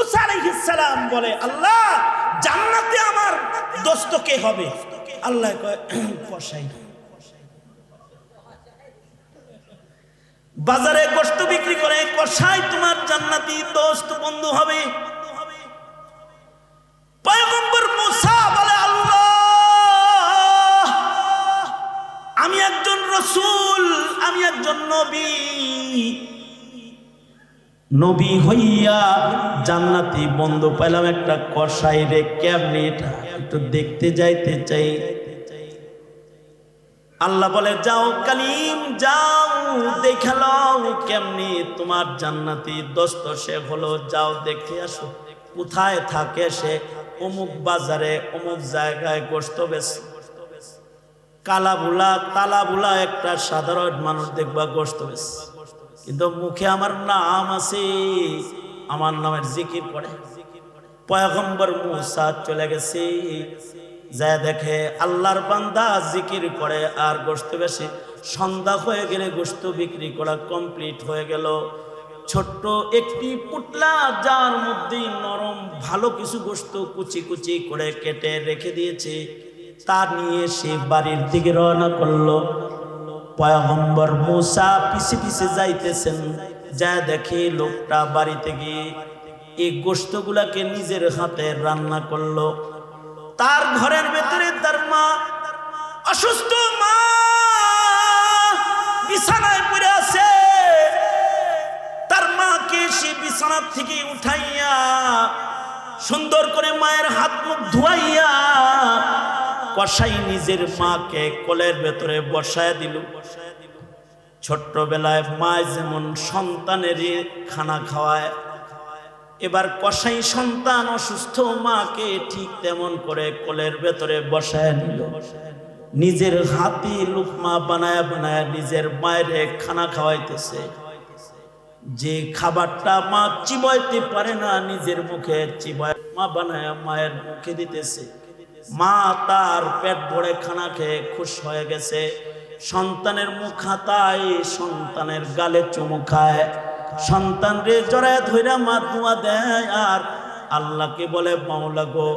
মুসা বলে, আল্লাহ, জান্নাতে আমার দোস্ত কে হবে? আল্লাহ বাজারে গোস্ত বিক্রি করে, কসাই, তোমার জান্নাতি দোস্ত বন্ধু হবে। পয়গম্বর মুসা বলে, আল্লাহ, আমি একজন রসুল, আমি একজন নবী। নবী হইয়া জান্নাতি বন্ধু পেলাম একটা কষাই রে এটা? একটু দেখতে যাইতে চাই। আল্লাহ বলে, যাও কালিম, যাও দেখালাও কেমনি তোমার জান্নাতি দোস্ত সে হলো। যাও দেখে আসো, কোথায় থাকে সে? অমুক বাজারে, অমুক জায়গায় গোস্ত বেছে কালাবুলা, তালাবুলা একটা সাধারণ মানুষ দেখবা গোস্ত বেছে কিন্তু মুখে আমার নাম আছে। আমার নামের জিকির করে পয়গম্বর মুসা চলে গেছে। যা দেখে আল্লাহর বান্দা জিকির করে আর গোস্ত বেশি। সন্ধ্যা হয়ে গেলে গোস্ত বিক্রি করা কমপ্লিট হয়ে গেল। ছোট্ট একটি পুটলা যার মধ্যে নরম ভালো কিছু গোস্ত কুচি কুচি করে কেটে রেখে দিয়েছে। তা নিয়ে সে বাড়ির দিকে রওনা করল। পয়গম্বর মুসা পিছে পিছে যাইতেছেন। যা দেখে লোকটা বাড়িতে গিয়ে এই গোস্তগুলাকে নিজের হাতে রান্না করল। তার ঘরের ভেতরে তার মা অসুস্থ মা বিছানায় পড়ে আছে। তার মাকে সে বিছানার থেকে উঠাইয়া সুন্দর করে মায়ের হাত মুখ ধুয়াইয়া কষাই নিজের মাকে কোলের ভেতরে বসায় দিল। ছোট্টবেলায় মা যেমন সন্তানের খানা খাওয়ায়, এবার কষাই সন্তান অসুস্থ মাকে ঠিক তেমন করে কোলের ভেতরে বসায় নিল নিজের হাতি লুকমা বানায় বানায় নিজের মায়ের খানা খাওয়াইতেছে। যে খাবারটা মা চিবাইতে পারে না, নিজের মুখে চিবায় মা বানায় মায়ের মুখে দিতেছে। মা তার পেট ভরে খানা খেয়ে খুশ হয়ে গেছে। সন্তানের মুখ হাতায়, সন্তানের গালে চুমু খায়। সন্তান রে জড়ায় ধইরা মা দোয়া দেয় আর আল্লাহকে বলে, মাওলা গো,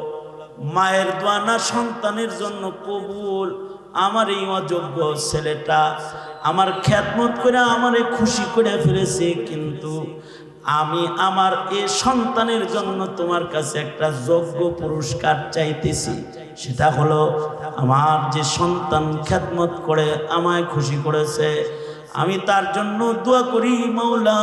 মায়ের দোয়া না সন্তানের জন্য কবুল। আমার এই অযোগ্য ছেলেটা আমার খ্যাতমত করে আমারে খুশি করে ফেলেছে কিন্তু আমি আমার এ সন্তানের জন্য তোমার কাছে একটা যোগ্য পুরস্কার চাইতেছি। সেটা হলো আমার যে সন্তান খ্যাতমত করে, আমায় খুশি করেছে। আমি তার জন্য দোয়া করি, মাওলা।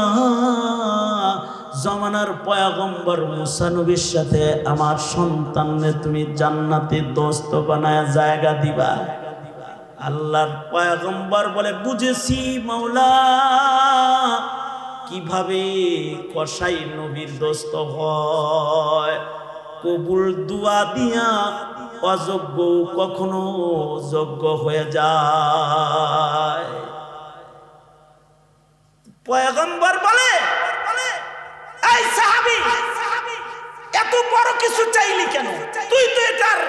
জমানার পয়াগম্বর মুসানবীর সাথে আমার সন্তানরে তুমি জান্নাতে দোস্ত বানায় জায়গা দিবা। আল্লাহর পয়াগম্বর বলে, বুঝেছি মাওলা। কীভাবে কসাই নবীর দোস্ত হয়? কবুল দুয়া দিয়া অযোগ্য কখনো যোগ্য হয়ে যায়। পয়গম্বর বলে, এই সাহাবি, এত বড় কিছু চাইলি কেন? তুই তো এটার,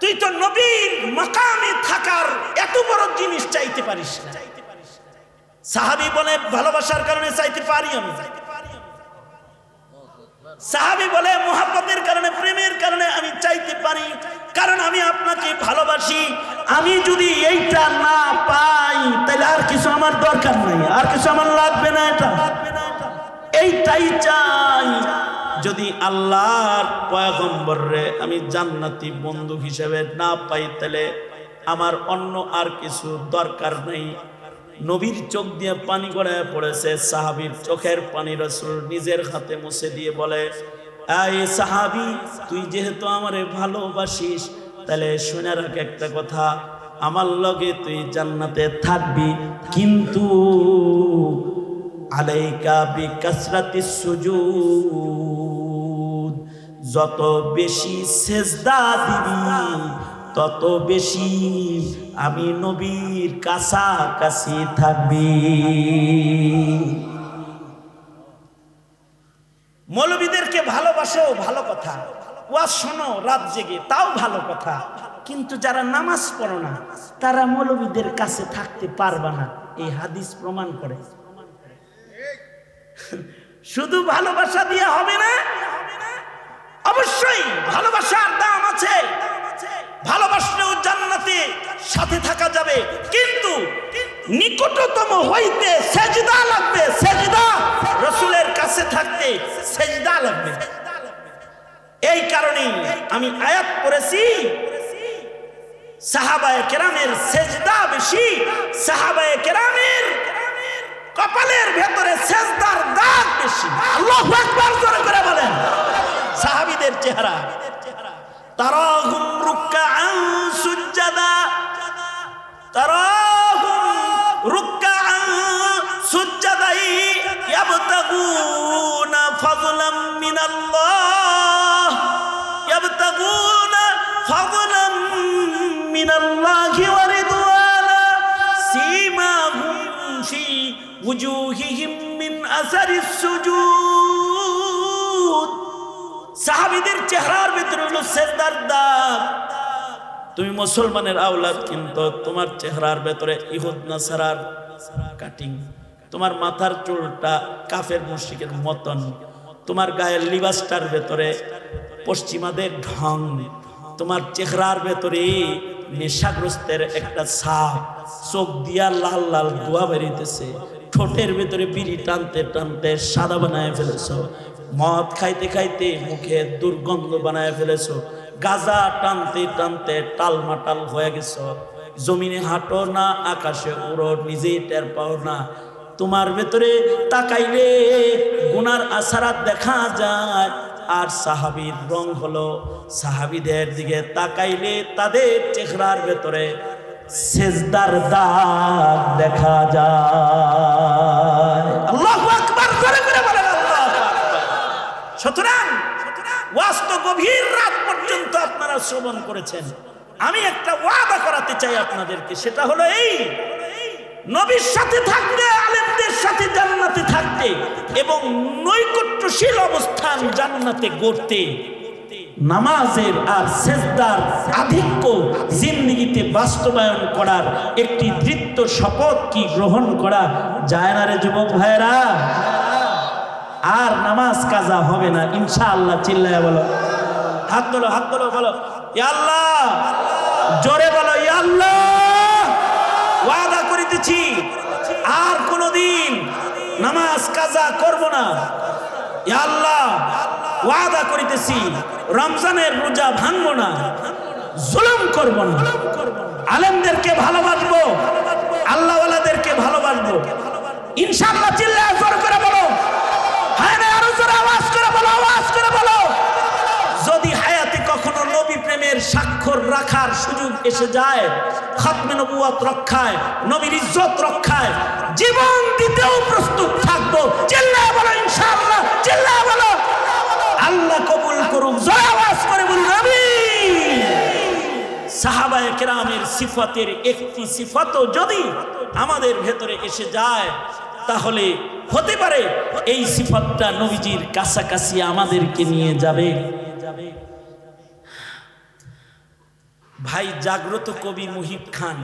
তুই তো নবীর মাকামে থাকার এত বড় জিনিস চাইতে পারিস না। সাহাবি বলে ভালোবাসার কারণে চাইতে পারি আমি। সাহাবি বলে মোহাব্বতের কারণে, প্রেমের কারণে আমি চাইতে পারি। কারণ আমি আপনাকে ভালোবাসি। আমি যদি এইটা না পাই, তাহলে আর কিছু আমার দরকার নাই। আর কিছু আমার লাগবে না এটা। এইটাই চাই। যদি আল্লাহর পয়গম্বর রে আমি জান্নাতি বন্ধু হিসেবে না পাই, তাহলে আমার অন্য আর কিছু দরকার নেই। নবীর চোখ দিয়ে পানি গড়ায় পড়েছে। সাহাবির চোখের পানি রসুল নিজের হাতে মুছে দিয়ে বলে এই সাহাবি, তুই যেহেতু আমারে ভালোবাসিস, তাহলে শুনে রাখ একটা কথা। আমার লগে তুই জান্নাতে থাকবি, কিন্তু আলাইকা বি কাসরাতি সুজুদ। যত বেশি সেজদা দিবি তত বেশি আমি নবীর কাছাকাছি থাকবি। মৌলবীদেরকে ভালোবাসো ভালো কথা। ওয়াজ শোনো, রাত জেগে, তাও ভালো কথা। কিন্তু যারা নামাজ পড়ো না, তারা মৌলবীদের কাছে থাকতে পারবে না। এই হাদিস প্রমাণ করে। শুধু ভালোবাসা দিয়ে হবে না, অবশ্যই ভালোবাসার দাম আছে। ভালোবাসলেও জান্নাতে সাথে থাকা যাবে। কিন্তু নিকটতম হইতে সেজদা লাগবে, সেজদা রসুলের কাছে থাকতে সেজদা লাগবে। এই কারণেই আমি আয়াত করেছি সাহাবায়ে কেরামের সেজদা বেশি, সাহাবায় কেরামের কপালের ভেতরে সেজদার দাগ বেশি। আল্লাহু আকবার জোরে করে বলেন। সাহাবীদের চেহারা, তারাহুম রুকআন সুজ্জাদা তারাহুম রুকআন সুজ্জাদাই ইয়াবতাগুনা ফাযলাম মিনাল্লাহ ইয়াবতাগুনা ফাযলাম মিনাল্লাহি ওয়া রিদওয়ানা সীমাহুম ফি وجوههم من أثر السجود সাহাবিদের চেহারার ভিতরে হলো সেজদার দাগ। তুমি মুসলমানের আওলাদ কিন্তু তোমার চেহারার ভেতরে ইহুদ নাসারার কাটিং তোমার মাথার চুলটা কাফের মুশরিকের মতন। তোমার গায়ের লিবাসটার ভেতরে পশ্চিমাদের ঢং। তোমার চেহারার ভেতরে নেশাগ্রস্তের একটা সাপ চোখ দিয়া লাল লাল ধোয়া বেরিতেছে। ঠোঁটের ভেতরে বিড়ি টানতে টানতে সাদা বানায় ফেলেছ। মদ খাইতে খাইতে মুখে দুর্গন্ধ বানায় ফেলেছ। গাজা টানতে টানতে টালমাটাল হয়ে গেছ। জমিনে হাঁটো না, আকাশে উড়ো নিজেই টের পাও না। তোমার ভেতরে তাকাইলে গুনার আসারাত দেখা যায়। আর সাহাবির রং হলো সাহাবিদের দিকে তাকাইলে তাদের চেহারার ভেতরে সেজদার দাগ দেখা যায় আল্লাহু আকবার করে করে বলেন আল্লাহু আকবার সুতরাং ওয়াজ গভীর রাত পর্যন্ত আপনারা শ্রবণ করেছেন। আমি একটা ওয়াদা করাতে চাই আপনাদেরকে, সেটা হলো এই। নবীর সাথে থাকতে আলেমদের সাথে জান্নাতে থাকতে এবং নৈকট্যশীল অবস্থান জান্নাতে গড়তে, নামাজের আর সেজদার আধিক্য জিন্দিগিতে বাস্তবায়ন করার একটি দৃত্য শপথ কি গ্রহণ করা যায় না রে যুবক ভাইরা আর নামাজ কাজা হবে না, ইনশাআল্লাহ চিল্লায় বলো। হাত তোলো হাত তোলো, বলো আল্লাহ, জোরে বলো আল্লাহ, ওয়াদা করিতেছি, আর কোনদিন নামাজ কাজা করব না। আল্লাহ, ওয়াদা করিতেছি, রমজানের রোজা ভাঙবো না, জুলুম করব না। আলেমদেরকে ভালোবাসবো, আল্লাহওয়ালাদেরকে ভালোবাসবো। ইনশাআল্লাহ চিল্লায় স্বাক্ষর রাখার সুযোগ এসে যায়। খাতমে নবুয়াত রক্ষায়, নবীর ইজ্জত রক্ষায়। জীবন দিতেও প্রস্তুত থাকব। চিল্লায় বলো, ইনশাআল্লাহ চিল্লায় বলো। আল্লাহ কবুল করুক জয় আওয়াজ করে বলুন আমি সাহাবায়ে কেরামের সিফাতের একটি সিফাতও যদি আমাদের ভেতরে এসে যায়, তাহলে হতে পারে এই সিফাতটা নবীজির কাছাকাছি আমাদেরকে নিয়ে যাবে। ভাই জাগ্রত কবি মুহিব খান।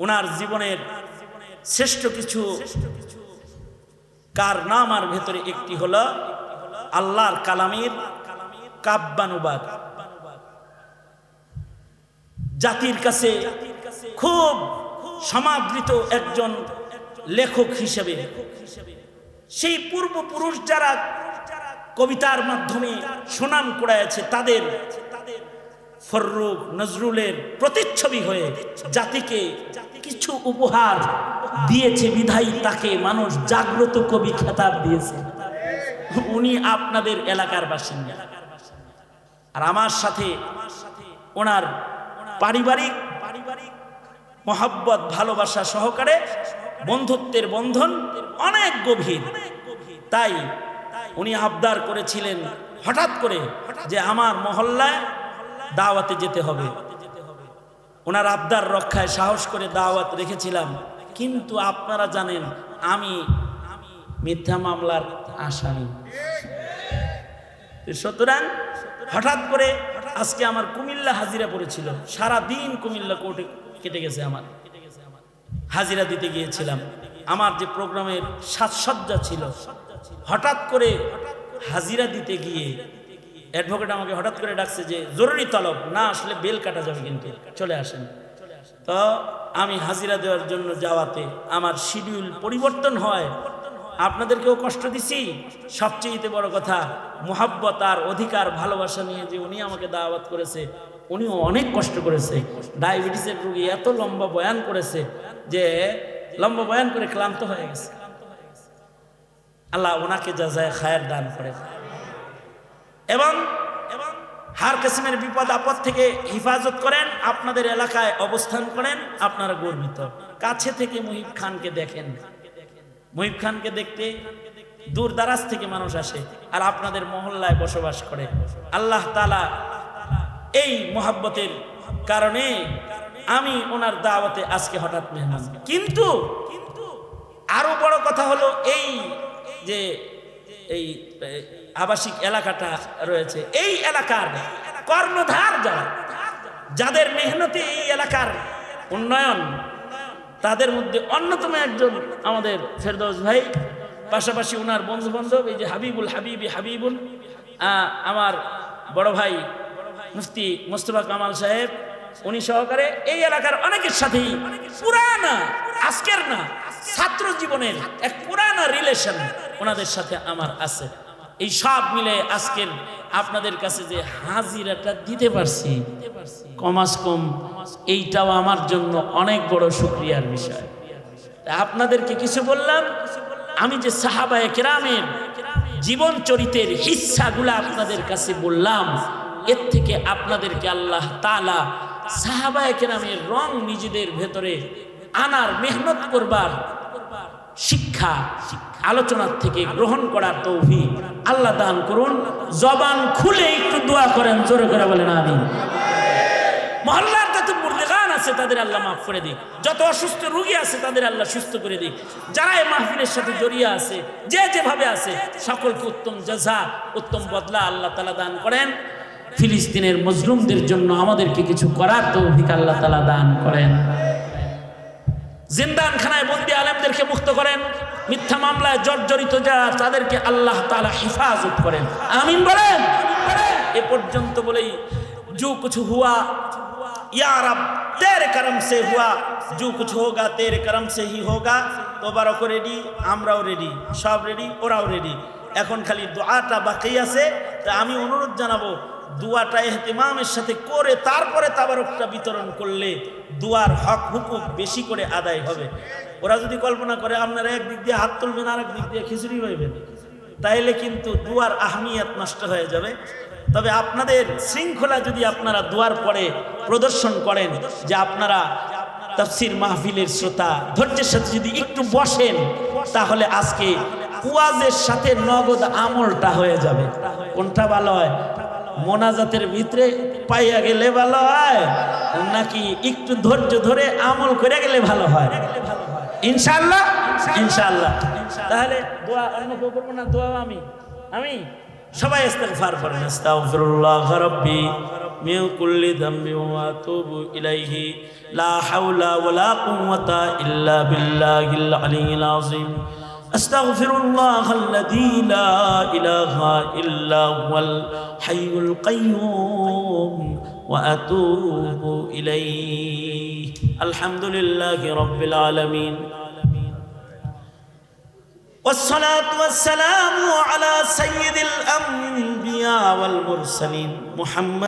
ওনার জীবনের শ্রেষ্ঠ কিছু কার নামার ভেতরে একটি হলো আল্লাহর কালামের কাব্যানুবাদ। জাতির কাছে খুব সমাদৃত একজন লেখক হিসেবে সেই পূর্বপুরুষ যারা কবিতার মাধ্যমে সুনাম কুড়াইছে তাদের ফররুখ নজরুলের প্রতিচ্ছবি হয়ে জাতিকে কিছু উপহার দিয়েছে বিধায়ী তাকে মানুষ জাগ্রত কবি খেতাব দিয়েছে। উনি আপনাদের এলাকার বাসিন্দা। আর আমার সাথে ওনার পারিবারিক পারিবারিক মহাব্বত, ভালোবাসা সহকারে বন্ধুত্বের বন্ধন অনেক গভীর। তাই উনি আবদার করেছিলেন হঠাৎ করে যে আমার মহল্লায় দাওয়াতে যেতে হবে। ওনার আবদার রক্ষায় সাহস করে দাওয়াত রেখেছিলাম। কিন্তু আপনারা জানেন, আমি মিথ্যা মামলার আসামি। সুতরাং হঠাৎ করে আজকে আমার কুমিল্লা হাজিরা পড়েছিল। সারা দিন কুমিল্লা কোর্টে কেটে গেছে আমার। হাজিরা দিতে গিয়েছিলাম। আমার যে প্রোগ্রামের সাজসজ্জা ছিল, হঠাৎ করে হাজিরা দিতে গিয়ে অ্যাডভোকেট আমাকে হঠাৎ করে ডাকছে যে, জরুরি তলব, না আসলে বেল কাটা যাবে কিন্তু। চলে আসেন। তো আমি হাজিরা দেওয়ার জন্য যাওয়াতে আমার শিডিউল পরিবর্তন হয়। আপনাদেরকেও কষ্ট দিছি। সবচেয়ে বড় কথা, মোহাব্বত আর অধিকার, ভালোবাসা নিয়ে যে উনি আমাকে দাওয়াত করেছে, উনিও অনেক কষ্ট করেছে। ডায়াবেটিসের রোগী এত লম্বা বয়ান করেছে যে, লম্বা বয়ান করে ক্লান্ত হয়ে গেছে। আল্লাহ ওনাকে যা যায় খায়ের দান করে। এবং এবং হার কিসিমের বিপদ আপদ থেকে হিফাজত করেন, আপনাদের এলাকায় অবস্থান করেন, আপনারা গর্বিত। কাছে থেকে মুহিব খানকে দেখেন। মুহিব খানকে দেখতে দূর দারাজ থেকে মানুষ আসে আর আপনাদের মহল্লায় বসবাস করে। আল্লাহ তালা এই মোহাব্বতের কারণে আমি ওনার দাওয়াতে আজকে হঠাৎ মেহমান। কিন্তু আরও বড় কথা হলো এই যে এই আবাসিক এলাকাটা রয়েছে। এই এলাকার কর্ণধার যারা, যাদের মেহনতে এই এলাকার উন্নয়ন, তাদের মধ্যে অন্যতম একজন আমাদের ফেরদৌস ভাই, পাশাপাশি ওনার বন্ধু বান্ধব এই যে হাবিবুল হাবিবি হাবিবুল আমার বড় ভাই মুফতি মোস্তফা কামাল সাহেব, উনি সহকারে এই এলাকার অনেকের সাথেই পুরানা, আজকের না, ছাত্র জীবনের এক পুরানা রিলেশন ওনাদের সাথে আমার আছে। এই সব মিলে আজকের আপনাদের কাছে যে হাজিরাটা দিতে পারছি কমাস কম এইটাও আমার জন্য অনেক বড় শুক্রিয়ার বিষয়। আপনাদেরকে কিছু বললাম, আমি যে সাহাবায়ে কেরামের জীবন চরিতের হিস্সাগুলো আপনাদের কাছে বললাম, এর থেকে আপনাদেরকে আল্লাহ তালা সাহাবায়ে কেরামের রং নিজেদের ভেতরে আনার মেহনত করবার শিক্ষা, আলোচনার থেকে গ্রহণ করার তৌফিক আল্লাহ দান করুন। জবান খুলে একটু দোয়া করেন, জোরে করে বলেন আমি মহল্লার যত মুরদেগান আছে, তাদের আল্লাহ মাফ করে দিক। যত অসুস্থ রোগী আছে, তাদের আল্লাহ সুস্থ করে দিক। যারা এই মাহফিলের সাথে জড়িয়ে আছে, যে যেভাবে আছে, সকলকে উত্তম জাজা উত্তম বদলা আল্লাহ তালা দান করেন। ফিলিস্তিনের মজলুমদের জন্য আমাদেরকে কিছু করার তৌফিক আল্লাহ তালা দান করেন। জিন্দানখানায় বন্দি আলেমদেরকে মুক্ত করেন, মিথ্যা মামলায় জর্জরিত যারা, তাদেরকে আল্লাহ তালা হেফাজত করেন। আমিন বলেন? এ পর্যন্ত বলেই জু কিছু হুয়া ইয়ারাব তেরে করম সে হুয়া জু কিছু হোগা, তেরে করম সে হি হোগা, তোবারকও রেডি আমরাও রেডি সব রেডি ওরাও রেডি এখন খালি দোয়াটা বাকি আছে, তা আমি অনুরোধ জানাব দুয়াটা এহতেমামের সাথে করে তারপরে তাবারকটা বিতরণ করলে দুয়ার হক হুকুক বেশি করে আদায় হবে। ওরা যদি কল্পনা করে, আপনারা একদিক দিয়ে হাত তুলবেন আর দিক দিয়ে খিচুড়ি হইবেন তাইলে কিন্তু দুয়ার আহমিয়াত নষ্ট হয়ে যাবে। তবে আপনাদের শৃঙ্খলা যদি আপনারা দুয়ার পরে প্রদর্শন করেন যে আপনারা তফসির মাহফিলের শ্রোতা, ধৈর্যের সাথে যদি একটু বসেন, তাহলে আজকে ওয়াজের সাথে নগদ আমলটা হয়ে যাবে। কোনটা ভালো হয়? মোনাজাতের ভিতরে পাইয়া গেলে ভালো হয়, নাকি একটু ধৈর্য ধরে আমল করে গেলে ভালো হয়? ইনশাল্লাহ ইনশাল্লাহ তাহলে দোয়া কেউ করব না, দোয়া আমি। আমি সবাই ইস্তেগফার করেন। আস্তাগফিরুল্লাহ রাব্বি মিন কুল্লি যামবি ওয়া আতুবু ইলাইহি। লা হাওলা ওয়ালা কুওয়াতা ইল্লা বিল্লাহিল আলিয়্যিল আযীম। أستغفر الله الذي لا إله إلا هو الحي القيوم وأتوب إليه. الحمد لله رب العالمين. والصلاة والسلام على سيد الأنبياء والمرسلين محمد